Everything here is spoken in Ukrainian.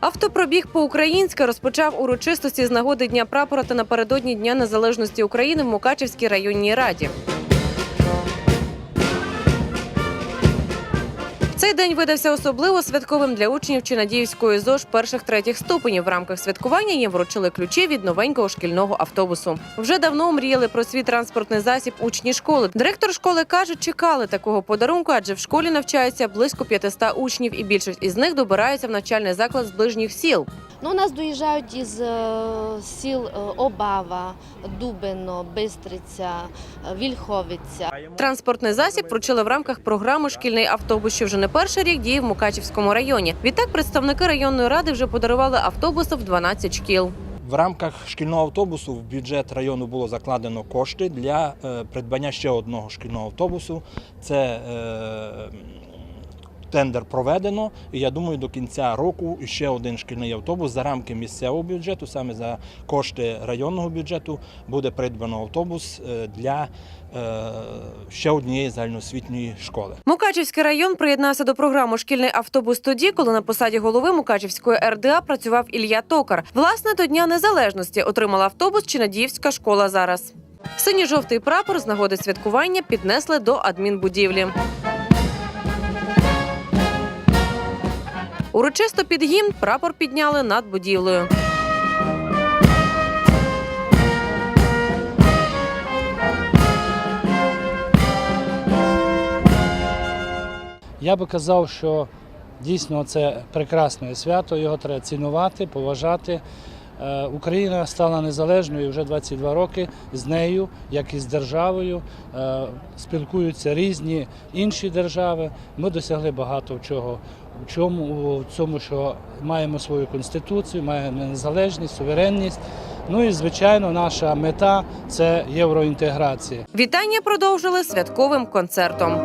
Автопробіг по-українськи розпочав урочистості з нагоди Дня прапора та напередодні Дня Незалежності України в Мукачівській районній раді. Цей день видався особливо святковим для учнів Чинадіївської ЗОЖ перших третіх ступенів. В рамках святкування їм вручили ключі від новенького шкільного автобусу. Вже давно мріяли про свій транспортний засіб учні школи. Директор школи каже, чекали такого подарунку, адже в школі навчається близько 500 учнів, і більшість із них добираються в навчальний заклад з ближніх сіл. Ну, у нас доїжджають із е, сіл е, Обава, Дубино, Бистриця, е, Вільховиця. Транспортний засіб вручили в рамках програми Шкільний автобус, що вже не перший рік діє в Мукачівському районі. Відтак представники районної ради вже подарували автобуси в 12 шкіл. В рамках шкільного автобусу в бюджет району було закладено кошти для е, придбання ще одного шкільного автобусу. Це е, тендер проведено, і я думаю, до кінця року ще один шкільний автобус за рамки місцевого бюджету, саме за кошти районного бюджету, буде придбано автобус е, для е, ще однієї загальноосвітньої школи. Мукачівський район приєднався до програми Шкільний автобус тоді, коли на посаді голови Мукачівської РДА працював Ілля Токар. Власне, до Дня Незалежності отримала автобус Чинадіївська школа зараз. Синьо-жовтий прапор з нагоди святкування піднесли до адмінбудівлі. Урочисто під гімн прапор підняли над будівлею. Я би казав, що дійсно це прекрасне свято, його треба цінувати, поважати. Е, Україна стала незалежною вже 22 роки. З нею, як і з державою, е, спілкуються різні інші держави. Ми досягли багато чого. В чому в цьому, що маємо свою конституцію, маємо незалежність, суверенність. Ну і звичайно, наша мета це євроінтеграція. Вітання продовжили святковим концертом.